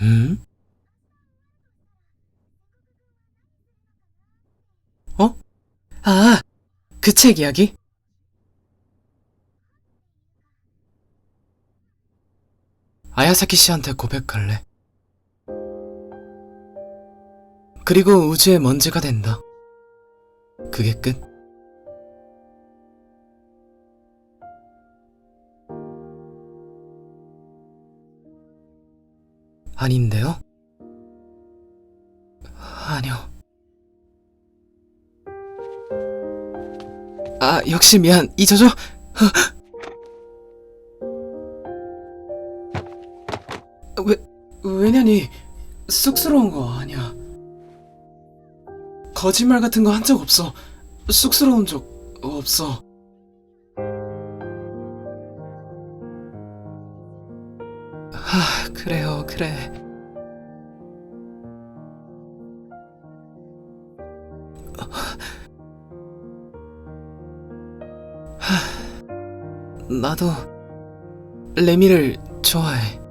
음? 어? 아, 그 책 이야기? 아야사키 씨한테 고백할래. 그리고 우주의 먼지가 된다. 그게 끝. 아닌데요? 아니요. 아, 역시 미안. 잊어줘. 왜, 왜냐니, 쑥스러운 거 아니야. 거짓말 같은 거 한 적 없어. 쑥스러운 적 없어. 하, 그래요, 그래. 하, 나도 레미를 좋아해.